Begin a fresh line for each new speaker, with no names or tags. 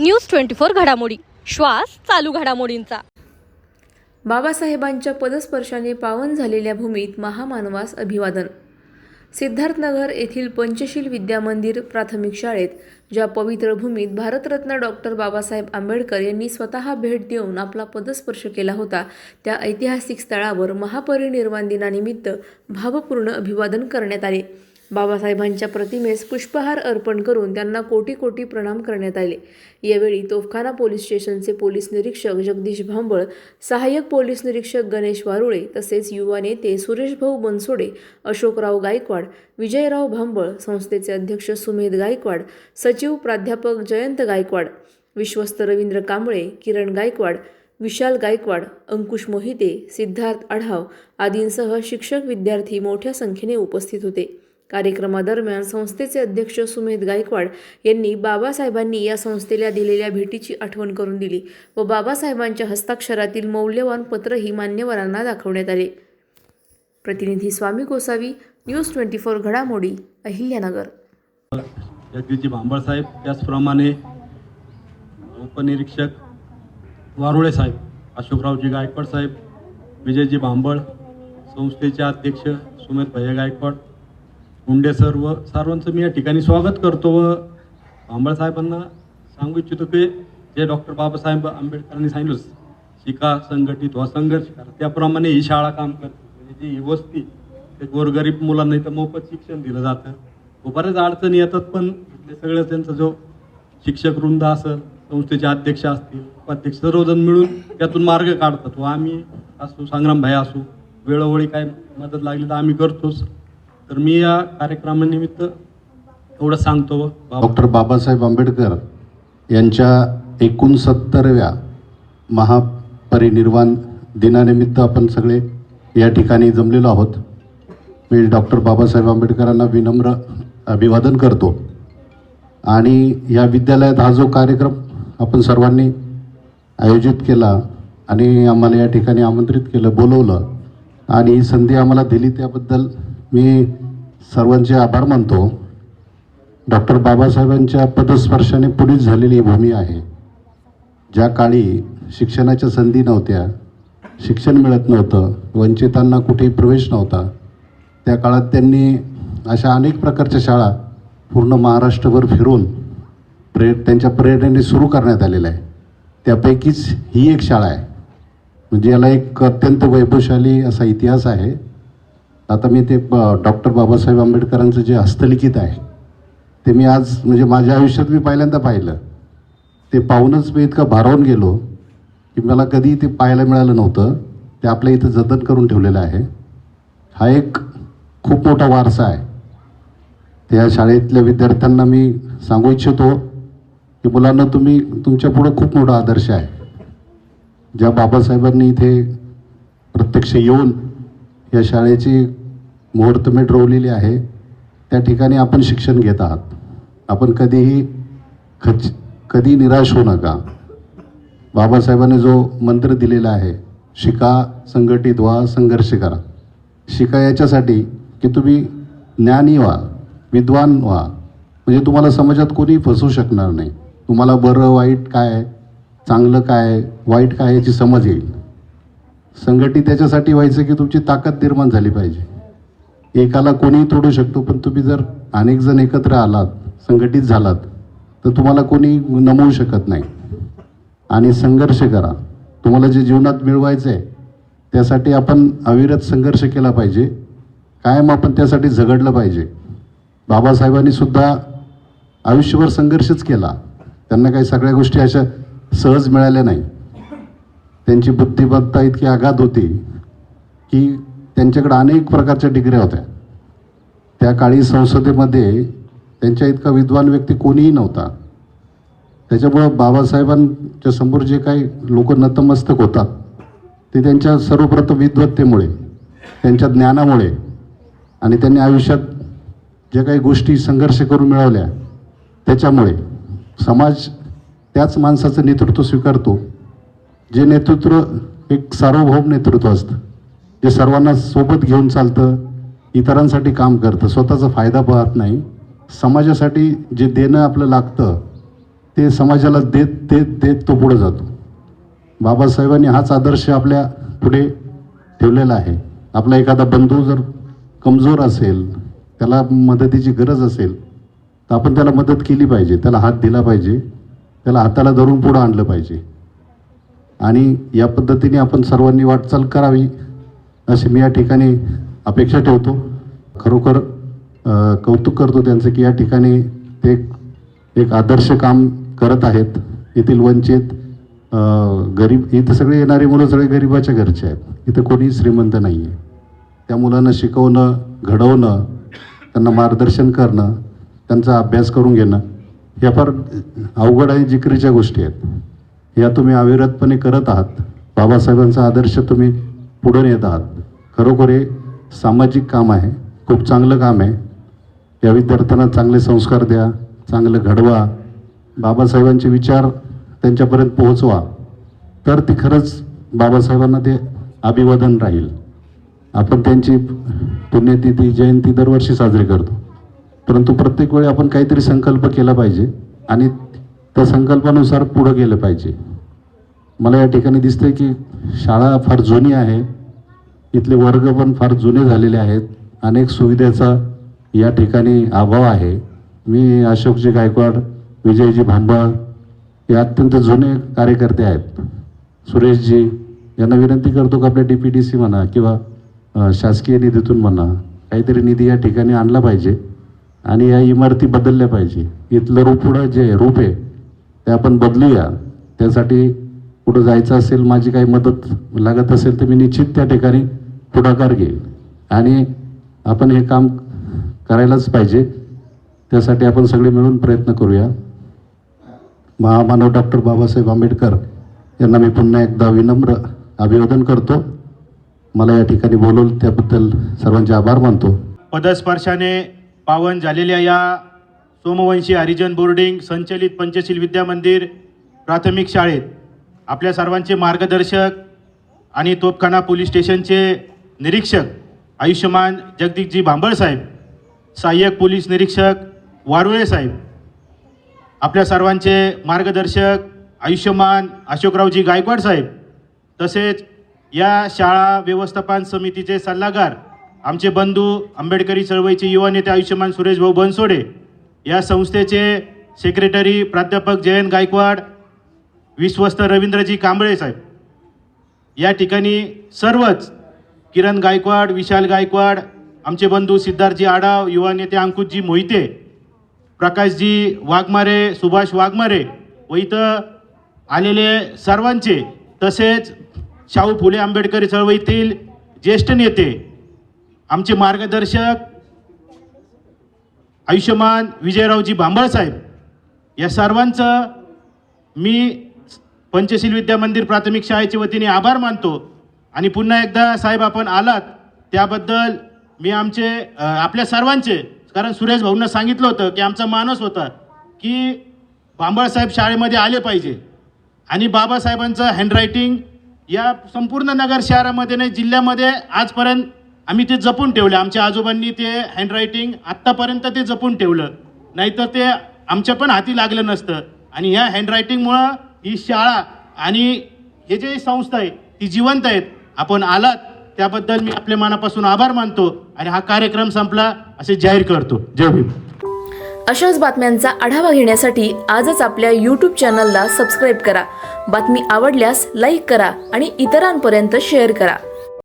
News twenty four घडामोडी. श्वास चालू घडामोडींचा.
बाबासाहेबांच्या पदस्पर्शाने पावन झालेल्या भूमीत महामानवास अभिवादन. सिद्धार्थनगर येथील पंचशील विद्या मंदिर प्राथमिक शाळेत ज्या पवित्र भूमीत भारतरत्न डॉक्टर बाबासाहेब आंबेडकर यांनी स्वतः भेट देऊन आपला पदस्पर्श केला होता त्या ऐतिहासिक स्थळावर महापरिनिर्वाण दिनानिमित्त भावपूर्ण अभिवादन करण्यात आले. बाबासाहेबांच्या प्रतिमेस पुष्पहार अर्पण करून त्यांना कोटी कोटी प्रणाम करण्यात आले. यावेळी तोफखाना पोलीस स्टेशनचे पोलीस निरीक्षक जगदीश भांबळ सहाय्यक पोलीस निरीक्षक गणेश वारुळे तसेच युवा नेते सुरेशभाऊ बनसोडे अशोकराव गायकवाड विजयराव भांबळ संस्थेचे अध्यक्ष सुमेध गायकवाड सचिव प्राध्यापक जयंत गायकवाड विश्वस्त रवींद्र कांबळे किरण गायकवाड विशाल गायकवाड अंकुश मोहिते सिद्धार्थ आढाव आदींसह शिक्षक विद्यार्थी मोठ्या संख्येने उपस्थित होते. कार्यक्रमादरम्यान संस्थेचे अध्यक्ष सुमेध गायकवाड यांनी बाबासाहेबांनी या संस्थेला दिलेल्या भेटीची आठवण करून दिली व बाबासाहेबांच्या हस्ताक्षरातील मौल्यवान पत्रही मान्यवरांना दाखवण्यात आले. प्रतिनिधी Swami Gosavi news twenty four घडामोडी अहिल्यानगर.
जगदीशजी भांबळसाहेब त्याचप्रमाणे उपनिरीक्षक वारुळे साहेब अशोकरावजी गायकवाड साहेब विजयजी भांबळ संस्थेचे अध्यक्ष सुमेध भैया गायकवाड मुंडे सर व सर्वांचं मी या ठिकाणी स्वागत करतो व आंबळसाहेबांना सांगू इच्छितो की जे डॉक्टर बाबासाहेब आंबेडकरांनी सांगितलं शिका संघटित व्हा संघर्ष करा. त्याप्रमाणे ही शाळा काम करते. म्हणजे जी ही वस्ती ते गोरगरीब मुलांना इथं मोफत शिक्षण दिलं जातं. व बऱ्याच अडचणी येतात पण इथले सगळं त्यांचा जो शिक्षक वृंद असेल संस्थेचे अध्यक्ष असतील उपाध्यक्ष सर्वजण मिळून त्यातून मार्ग काढतात. व आम्ही असू संग्राम भाई असू वेळोवेळी काय मदत लागली तर आम्ही करतोच. तर मी या कार्यक्रमानिमित्त एवढं सांगतो
डॉक्टर बाबासाहेब आंबेडकर यांच्या एकोणसत्तरव्या महापरिनिर्वाण दिनानिमित्त आपण सगळे या ठिकाणी जमलेलो आहोत. मी डॉक्टर बाबासाहेब आंबेडकरांना विनम्र अभिवादन करतो. आणि या विद्यालयात हा जो कार्यक्रम आपण सर्वांनी आयोजित केला आणि आम्हाला या ठिकाणी आमंत्रित केलं बोलवलं आणि ही संधी आम्हाला दिली त्याबद्दल मी सर्वांचे आभार मानतो. डॉक्टर बाबासाहेबांच्या पदस्पर्शाने पुढील झालेली ही भूमी आहे. ज्या काळी शिक्षणाच्या संधी नव्हत्या शिक्षण मिळत नव्हतं वंचितांना कुठेही प्रवेश नव्हता त्या काळात त्यांनी अशा अनेक प्रकारच्या शाळा पूर्ण महाराष्ट्रभर फिरून प्रे त्यांच्या प्रेरणेने सुरू करण्यात आलेल्या आहे त्यापैकीच ही एक शाळा आहे. म्हणजे याला एक अत्यंत वैभवशाली असा इतिहास आहे. आता मी ते डॉक्टर बाबासाहेब आंबेडकरांचं जे हस्तलिखित आहे ते मी आज म्हणजे माझ्या आयुष्यात मी पहिल्यांदा पाहिलं. ते पाहूनच मी इतका भारावून गेलो की मला कधी ते पाहायला मिळालं नव्हतं. ते आपल्या इथं जतन करून ठेवलेलं आहे. हा एक खूप मोठा वारसा आहे. त्या शाळेतल्या विद्यार्थ्यांना मी सांगू इच्छितो की मुलांना तुम्ही तुमच्या पुढं खूप मोठा आदर्श आहे. ज्या बाबासाहेबांनी इथे प्रत्यक्ष येऊन या शाळेची मुहूर्तमेढ रोवलेली आहे त्या ठिकाणी आपण शिक्षण घेत आहात. आपण कधीही खच कधी निराश होऊ नका. बाबासाहेबांनी जो मंत्र दिलेला आहे शिका संघटित व्हा संघर्ष करा. शिका याच्यासाठी की तुम्ही ज्ञानी व्हा विद्वान व्हा. म्हणजे तुम्हाला समाजात कोणी फसवू शकणार नाही. तुम्हाला बरं वाईट काय चांगलं काय वाईट काय याची समज येईल. संघटित याच्यासाठी व्हायचं की तुमची ताकद निर्माण झाली पाहिजे. एकाला कोणीही तोडू शकतो पण तुम्ही जर अनेक जण एकत्र आलात संघटित झालात तर तुम्हाला कोणी नमवू शकत नाही. आणि संघर्ष करा. तुम्हाला जे जीवनात मिळवायचं आहे त्यासाठी आपण अविरत संघर्ष केला पाहिजे. कायम आपण त्यासाठी झगडलं पाहिजे. बाबासाहेबांनी सुद्धा आयुष्यभर संघर्षच केला. त्यांना काही सगळ्या गोष्टी अशा सहज मिळाल्या नाही. त्यांची बुद्धिमत्ता इतकी आघात होती की त्यांच्याकडे अनेक प्रकारच्या डिग्र्या होत्या. त्या काळी संसदेमध्ये त्यांच्या इतका विद्वान व्यक्ती कोणीही नव्हता. त्याच्यामुळं बाबासाहेबांच्या समोर जे काही लोक नतमस्तक होतात ते त्यांच्या सर्वप्रथम विद्वत्तेमुळे त्यांच्या ज्ञानामुळे आणि त्यांनी आयुष्यात ज्या काही गोष्टी संघर्ष करून मिळवल्या त्याच्यामुळे समाज त्याच माणसाचं नेतृत्व स्वीकारतो जे नेतृत्व एक सार्वभौम नेतृत्व असतं. जे सर्वांना सोबत घेऊन चालतं इतरांसाठी काम करतं स्वतःचा फायदा पाहत नाही. समाजासाठी जे देणं आपलं लागतं ते समाजाला देत देत देत तो पुढे जातो. बाबासाहेबांनी हाच आदर्श आपल्या पुढे ठेवलेला आहे. आपला एखादा बंधू जर कमजोर असेल त्याला मदतीची गरज असेल तर आपण त्याला मदत केली पाहिजे त्याला हात दिला पाहिजे त्याला हाताला धरून पुढं आणलं पाहिजे. आणि या पद्धतीने आपण सर्वांनी वाटचाल करावी. अशी मी या ठिकाणी अपेक्षा ठेवतो. खरोखर कौतुक करतो त्यांचं की या ठिकाणी ते एक- आदर्श काम करत आहेत. येथील वंचित गरीब इथं सगळे येणारे मुलं सगळे गरिबाच्या घरचे आहेत. इथं कोणीही श्रीमंत नाही आहे त्या मुलांना शिकवणं घडवणं त्यांना मार्गदर्शन करणं त्यांचा अभ्यास करून घेणं ह्या फार अवघड आणि जिकरीच्या गोष्टी आहेत. या तुम्ही अविरतपणे करत आहात. बाबासाहेबांचा आदर्श तुम्ही पुढं नेत आहात. खरोखर हे सामाजिक काम आहे. खूप चांगलं काम आहे. या विद्यार्थ्यांना चांगले संस्कार द्या चांगलं घडवा. बाबासाहेबांचे विचार त्यांच्यापर्यंत पोहोचवा. तर ती खरंच बाबासाहेबांना ते अभिवादन राहील. आपण त्यांची पुण्यतिथी जयंती दरवर्षी साजरी करतो. परंतु प्रत्येक वेळी आपण काहीतरी संकल्प केला पाहिजे आणि त्या संकल्पानुसार पुढं गेलं पाहिजे. मला या ठिकाणी दिसतंय की शाळा फार जुनी आहे. इथले वर्ग पण फार जुने झालेले आहेत. अनेक सुविधेचा या ठिकाणी अभाव आहे. मी अशोकजी गायकवाड विजयजी भांबळ हे अत्यंत जुने कार्यकर्ते आहेत. सुरेशजी यांना विनंती करतो की आपल्या डी पी डी सी म्हणा किंवा शासकीय निधीतून म्हणा काहीतरी निधी या ठिकाणी आणला पाहिजे आणि या इमारती बदलल्या पाहिजे. इथलं रूप पुढं जे रूप आहे ते आपण बदलूया. त्यासाठी कुठं जायचं असेल माझी काही मदत लागत असेल तर मी निश्चित त्या ठिकाणी पुढाकार घेईल. आणि आपण हे काम करायलाच पाहिजे. त्यासाठी आपण सगळे मिळून प्रयत्न करूया. महामानव डॉक्टर बाबासाहेब आंबेडकर यांना मी पुन्हा एकदा विनम्र अभिवादन करतो. मला या ठिकाणी बोलवलं त्याबद्दल सर्वांचे आभार मानतो.
पदस्पर्शाने पावन झालेल्या या सोमवंशी हरिजन बोर्डिंग संचलित पंचशील विद्या मंदिर प्राथमिक शाळेत आपल्या सर्वांचे मार्गदर्शक आणि तोपखाना पोलीस स्टेशनचे निरीक्षक आयुष्यमान जगदीशजी भांबळसाहेब सहाय्यक पोलीस निरीक्षक वारुळे साहेब आपल्या सर्वांचे मार्गदर्शक आयुष्यमान अशोकरावजी गायकवाड साहेब तसेच या शाळा व्यवस्थापन समितीचे सल्लागार आमचे बंधू आंबेडकरी चळवळीचे युवा नेते आयुष्यमान सुरेश भाऊ बनसोडे या संस्थेचे सेक्रेटरी प्राध्यापक जयंत गायकवाड विश्वस्त रवींद्रजी कांबळे साहेब. या ठिकाणी सर्वच किरण गायकवाड विशाल गायकवाड आमचे बंधू सिद्धार्थजी आडाव युवा नेते अंकुशजी मोहिते प्रकाशजी वाघमारे सुभाष वाघमारे व इथं आलेले सर्वांचे तसेच शाहू फुले आंबेडकरी चळवळीतील ज्येष्ठ नेते आमचे मार्गदर्शक आयुष्यमान विजयरावजी भांबळ साहेब. या सर्वांचं मी पंचशील विद्या मंदिर प्राथमिक शाळेच्या वतीने आभार मानतो. आणि पुन्हा एकदा साहेब आपण आलात त्याबद्दल मी आमचे आपल्या सर्वांचे कारण सुरेश भाऊंना सांगितलं होतं की आमचा मानस होता की बांबळसाहेब शाळेमध्ये आले पाहिजे. आणि बाबासाहेबांचं हँडरायटिंग या संपूर्ण नगर शहरामध्ये नाही जिल्ह्यामध्ये आजपर्यंत आम्ही ते जपून ठेवलं. आमच्या आजोबांनी ते हँडरायटिंग आत्तापर्यंत ते जपून ठेवलं. नाहीतर ते आमच्या पण हाती लागलं नसतं. आणि ह्या हँडरायटिंगमुळं ही शाळा आणि हे जे संस्था आहे ती जिवंत आहेत. आपण आलात त्याबद्दल मी आपल्या मनापासून आभार मानतो आणि हा कार्यक्रम संपला असे जाहीर करतो. जय भीम.
अशाच बातम्यांचा आढावा घेण्यासाठी आजच आपल्या यूट्यूब चॅनलला सबस्क्राईब करा. बातमी आवडल्यास लाईक करा आणि इतरांपर्यंत शेअर करा.